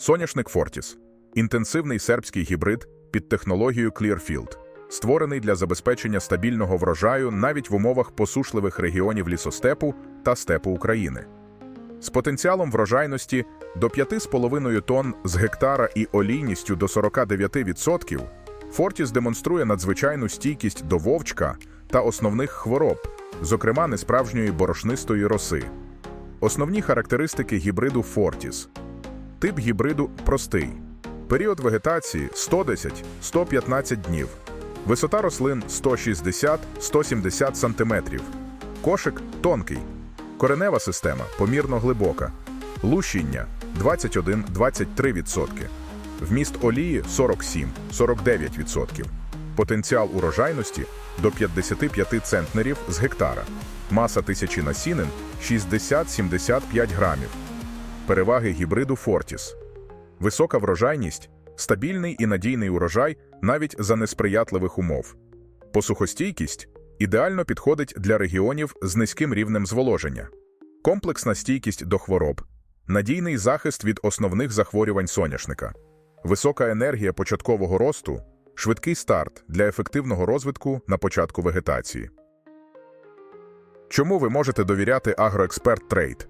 Соняшник Фортіс інтенсивний сербський гібрид під технологією Clearfield, створений для забезпечення стабільного врожаю навіть в умовах посушливих регіонів лісостепу та степу України. З потенціалом врожайності до 5,5 тонн з гектара і олійністю до 49%, Фортіс демонструє надзвичайну стійкість до вовчка та основних хвороб, зокрема несправжньої борошнистої роси. Основні характеристики гібриду Фортіс. Тип гібриду простий. Період вегетації 110-115 днів. Висота рослин 160-170 см. Кошик тонкий. Коренева система помірно глибока. Лущіння 21-23%. Вміст олії 47-49%. Потенціал урожайності до 55 центнерів з гектара. Маса тисячі насінин 60-75 грамів. Переваги гібриду Фортіс. Висока врожайність, стабільний і надійний урожай навіть за несприятливих умов. Посухостійкість ідеально підходить для регіонів з низьким рівнем зволоження. Комплексна стійкість до хвороб, надійний захист від основних захворювань соняшника, висока енергія початкового росту, швидкий старт для ефективного розвитку на початку вегетації. Чому ви можете довіряти Агроексперт Трейд?